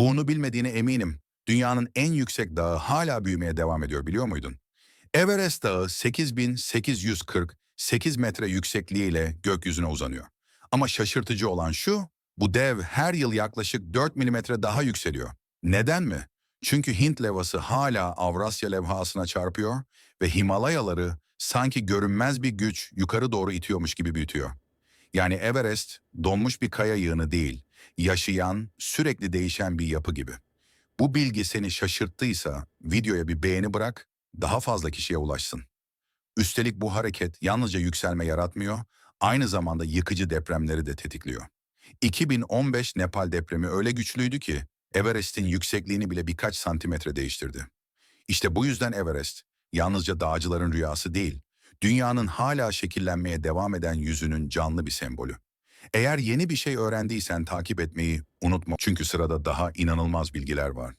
Bunu bilmediğine eminim. Dünyanın en yüksek dağı hala büyümeye devam ediyor biliyor muydun? Everest Dağı 8848 metre yüksekliğiyle gökyüzüne uzanıyor. Ama şaşırtıcı olan şu, bu dev her yıl yaklaşık 4 milimetre daha yükseliyor. Neden mi? Çünkü Hint levhası hala Avrasya levhasına çarpıyor ve Himalayaları sanki görünmez bir güç yukarı doğru itiyormuş gibi büyütüyor. Yani Everest donmuş bir kaya yığını değil, yaşayan, sürekli değişen bir yapı gibi. Bu bilgi seni şaşırttıysa videoya bir beğeni bırak, daha fazla kişiye ulaşsın. Üstelik bu hareket yalnızca yükselme yaratmıyor, aynı zamanda yıkıcı depremleri de tetikliyor. 2015 Nepal depremi öyle güçlüydü ki Everest'in yüksekliğini bile birkaç santimetre değiştirdi. İşte bu yüzden Everest yalnızca dağcıların rüyası değil, dünyanın hala şekillenmeye devam eden yüzünün canlı bir sembolü. Eğer yeni bir şey öğrendiysen takip etmeyi unutma çünkü sırada daha inanılmaz bilgiler var.